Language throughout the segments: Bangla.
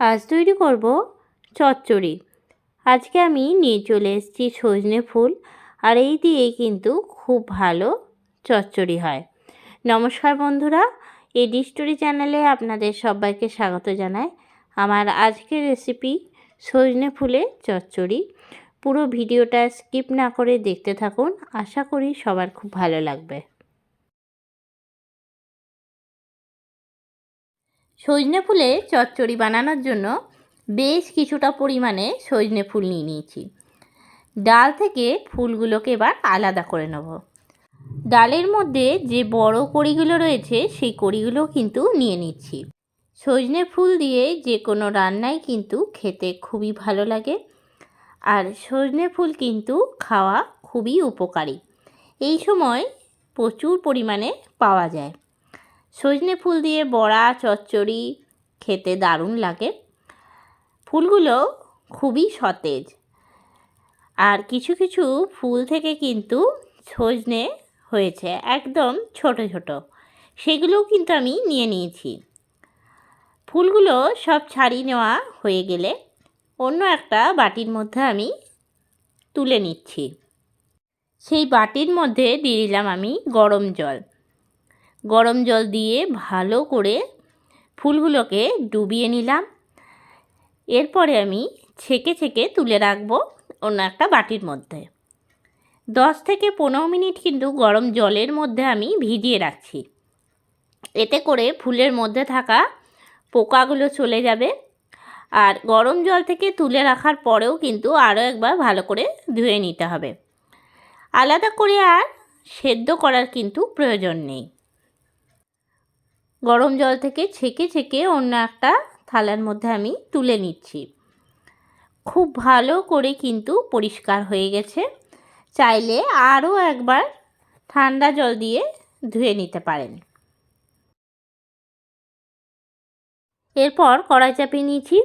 আজ তৈরি করব চচ্চড়ি। আজকে আমি নিয়ে চলে এসেছি সজনে ফুল, আর এই দিয়েই কিন্তু খুব ভালো চচ্চড়ি হয়। নমস্কার বন্ধুরা, এই ডিস্টোরি চ্যানেলে আপনাদের সবাইকে স্বাগত জানাই। আমার আজকের রেসিপি সজনে ফুলের চচ্চড়ি। পুরো ভিডিওটা স্কিপ না করে দেখতে থাকুন, আশা করি সবার খুব ভালো লাগবে। সজনে ফুলে চচ্চড়ি বানানোর জন্য বেশ কিছুটা পরিমাণে সজনে ফুল নিয়ে নিয়েছি। ডাল থেকে ফুলগুলোকে এবার আলাদা করে নেব। ডালের মধ্যে যে বড় কড়িগুলো রয়েছে, সেই কড়িগুলো কিন্তু নিয়ে নিচ্ছি। সজনে ফুল দিয়ে যে কোনো রান্নাই কিন্তু খেতে খুবই ভালো লাগে। আর সজনে ফুল কিন্তু খাওয়া খুবই উপকারী। এই সময় প্রচুর পরিমাণে পাওয়া যায়। সজনে ফুল দিয়ে বড়া, চচ্চড়ি খেতে দারুণ লাগে। ফুলগুলো খুবই সতেজ। আর কিছু কিছু ফুল থেকে কিন্তু সজনে হয়েছে, একদম ছোট ছোট। সেগুলোও কিন্তু আমি নিয়ে নিয়েছি। ফুলগুলো সব ছাড়িয়ে নেওয়া হয়ে গেলে অন্য একটা বাটির মধ্যে আমি তুলে নিচ্ছি। সেই বাটির মধ্যে দিয়ে দিলাম আমি গরম জল। গরম জল দিয়ে ভালো করে ফুলগুলোকে ডুবিয়ে নিলাম। এরপরে আমি ছেঁকে ছেঁকে তুলে রাখব অন্য একটা বাটির মধ্যে। দশ থেকে পনেরো মিনিট কিন্তু গরম জলের মধ্যে আমি ভিজিয়ে রাখছি। এতে করে ফুলের মধ্যে থাকা পোকাগুলো চলে যাবে। আর গরম জল থেকে তুলে রাখার পরেও কিন্তু আরও একবার ভালো করে ধুয়ে নিতে হবে। আলাদা করে আর সেদ্ধ করার কিন্তু প্রয়োজন নেই। গরম জল থেকে ছেঁকে ছেঁকে অন্য একটা থালার মধ্যে আমি তুলে নিচ্ছি। খুব ভালো করে কিন্তু পরিষ্কার হয়ে গেছে। চাইলে আরও একবার ঠান্ডা জল দিয়ে ধুয়ে নিতে পারেন। এরপর কড়াই চাপিয়ে নিয়েছি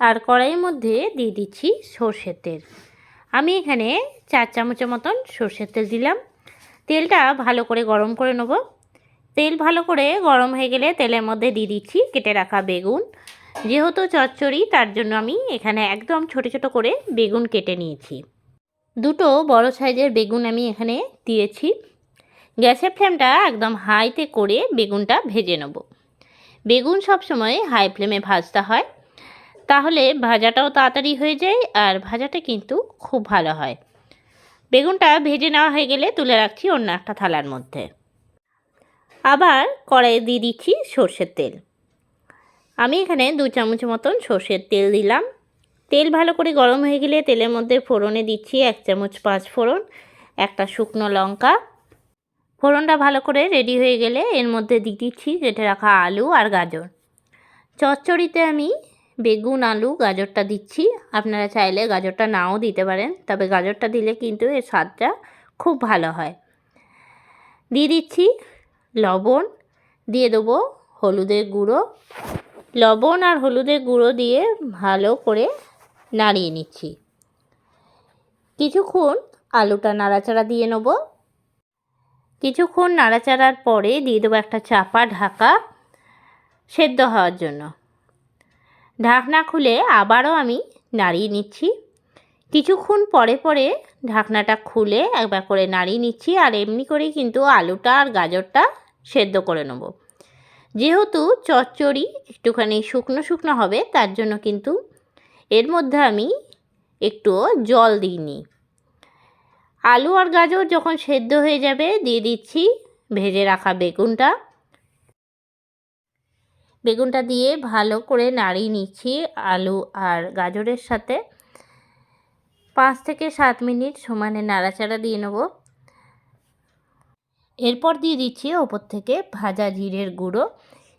আর কড়াইয়ের মধ্যে দিয়ে দিচ্ছি সর্ষের তেল। আমি এখানে চার চামচের মতন সর্ষের তেল দিলাম। তেলটা ভালো করে গরম করে নেব। তেল ভালো করে গরম হয়ে গেলে তেলের মধ্যে দিয়ে দিচ্ছি কেটে রাখা বেগুন। যেহেতু চচ্চড়ি, তার জন্য আমি এখানে একদম ছোট ছোট করে বেগুন কেটে নিয়েছি। দুটো বড় সাইজের বেগুন আমি এখানে দিয়েছি। গ্যাসের ফ্লেমটা একদম হাইতে করে বেগুনটা ভেজে নেব। বেগুন সবসময় হাই ফ্লেমে ভাজতে হয়। তাহলে ভাজাটাও তাড়াতাড়ি হয়ে যায় আর ভাজাটা কিন্তু খুব ভালো হয়। বেগুনটা ভেজে নেওয়া হয়ে গেলে তুলে রাখছি অন্য একটা থালার মধ্যে। আবার কড়াইয়ে দিয়ে দিচ্ছি সর্ষের তেল। আমি এখানে দু চামচ মতন সর্ষের তেল দিলাম। তেল ভালো করে গরম হয়ে গেলে তেলের মধ্যে ফোড়নে দিচ্ছি এক চামচ পাঁচ ফোড়ন, একটা শুকনো লঙ্কা। ফোড়নটা ভালো করে রেডি হয়ে গেলে এর মধ্যে দিয়ে দিচ্ছি কেটে রাখা আলু আর গাজর। চচ্চড়িতে আমি বেগুন, আলু, গাজরটা দিচ্ছি। আপনারা চাইলে গাজরটা নাও দিতে পারেন, তবে গাজরটা দিলে কিন্তু এর স্বাদটা খুব ভালো হয়। দিয়ে দিচ্ছি লবণ দিয়ে দেবো হলুদের গুঁড়ো। লবণ আর হলুদের গুঁড়ো দিয়ে ভালো করে নাড়িয়ে নিচ্ছি। কিছুক্ষণ আলুটা নাড়াচাড়া দিয়ে নেব। কিছুক্ষণ নাড়াচাড়ার পরে দিয়ে দেবো একটা চাপা ঢাকা সেদ্ধ হওয়ার জন্য। ঢাকনা খুলে আবারও আমি নাড়িয়ে নিচ্ছি। কিছুক্ষণ পরে পরে ঢাকনাটা খুলে একবার করে নাড়িয়ে নিচ্ছি আর এমনি করেই কিন্তু আলুটা আর গাজরটা সেদ্ধ করে নেব। যেহেতু চচ্চড়ি একটুখানি শুকনো শুকনো হবে, তার জন্য কিন্তু এর মধ্যে আমি একটু জল দিইনি আলু আর গাজর যখন সেদ্ধ হয়ে যাবে, দিয়ে দিচ্ছি ভেজে রাখা বেগুনটা। বেগুনটা দিয়ে ভালো করে নাড়িয়ে নিচ্ছি আলু আর গাজরের সাথে। পাঁচ থেকে সাত মিনিট সমানে নাড়াচাড়া দিয়ে নেব। এরপর দিয়ে দিচ্ছি ওপর থেকে ভাজা জিরের গুঁড়ো।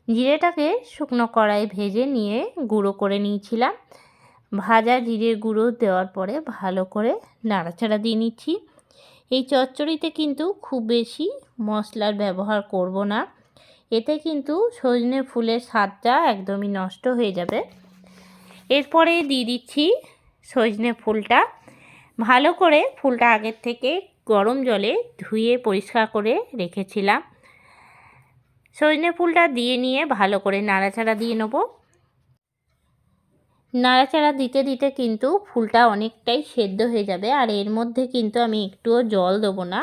জিরেটাকে শুকনো কড়াই ভেজে নিয়ে গুঁড়ো করে নিয়েছিলাম। ভাজা জিরের গুঁড়ো দেওয়ার পরে ভালো করে নাড়াচাড়া দিয়ে নিচ্ছি। এই চচ্চড়িতে কিন্তু খুব বেশি মশলার ব্যবহার করব না। এতে কিন্তু সজনে ফুলের স্বাদটা একদমই নষ্ট হয়ে যাবে। এরপরে দিয়ে দিচ্ছি সজনে ফুলটা। ভালো করে ফুলটা আগের থেকে গরম জলে ধুয়ে পরিষ্কার করে রেখেছিলাম। সজনে ফুলটা দিয়ে নিয়ে ভালো করে নাড়াচাড়া দিয়ে নেব। নাড়াচাড়া দিতে দিতে কিন্তু ফুলটা অনেকটাই সেদ্ধ হয়ে যাবে আর এর মধ্যে কিন্তু আমি একটুও জল দেবো না।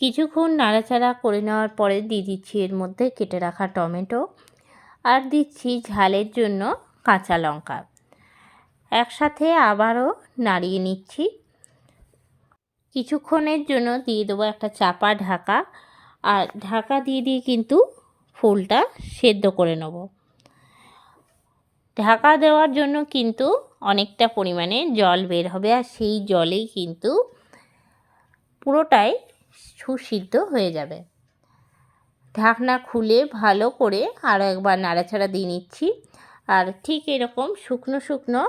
কিছুক্ষণ নাড়াচাড়া করে নেওয়ার পরে দিয়ে দিচ্ছি এর মধ্যে কেটে রাখা টমেটো আর দিচ্ছি ঝালের জন্য কাঁচা লঙ্কা। একসাথে আবারও নাড়িয়ে নিচ্ছি। কিছুক্ষণের জন্য দিয়ে দেবো একটা চাপা ঢাকা। আর ঢাকা দিয়ে দিয়ে কিন্তু ফুলটা সেদ্ধ করে নেব। ঢাকা দেওয়ার জন্য কিন্তু অনেকটা পরিমাণে জল বের হবে আর সেই জলেই কিন্তু পুরোটাই সুসিদ্ধ হয়ে যাবে। ঢাকনা খুলে ভালো করে আরও একবার নাড়াচাড়া দিয়ে নিচ্ছি। আর ঠিক এরকম শুকনো শুকনো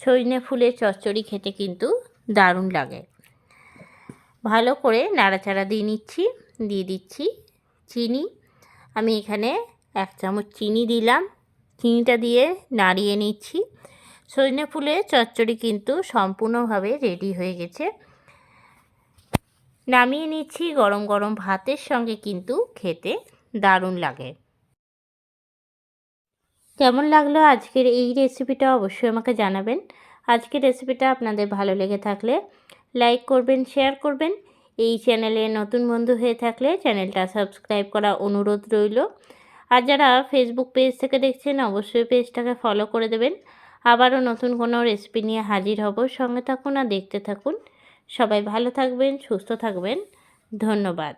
সজনে ফুলের চচ্চড়ি খেতে কিন্তু দারুণ লাগে। ভালো করে নাড়াচাড়া দিয়ে নিচ্ছি, দিয়ে দিচ্ছি চিনি। আমি এখানে এক চামচ চিনি দিলাম। চিনিটা দিয়ে নাড়িয়ে নিচ্ছি। সজনে ফুলের চচ্চড়ি কিন্তু সম্পূর্ণভাবে রেডি হয়ে গেছে। নামিয়ে নিচ্ছি গরম গরম ভাতের সঙ্গে কিন্তু খেতে দারুণ লাগে। কেমন লাগল আজকের এই রেসিপিটা অবশ্যই আমাকে জানাবেন। আজকের রেসিপিটা আপনাদের ভালো লেগে থাকলে লাইক করবেন শেয়ার করবেন। এই চ্যানেলে নতুন বন্ধু হয়ে থাকলে চ্যানেলটা সাবস্ক্রাইব করা অনুরোধ রইল। আর যারা ফেসবুক পেজ থেকে দেখছেন, অবশ্যই পেজটাকে ফলো করে দেবেন। আবারও নতুন কোনো রেসিপি নিয়ে হাজির হব। সঙ্গে থাকুন আর দেখতে থাকুন। সবাই ভালো থাকবেন, সুস্থ থাকবেন। ধন্যবাদ।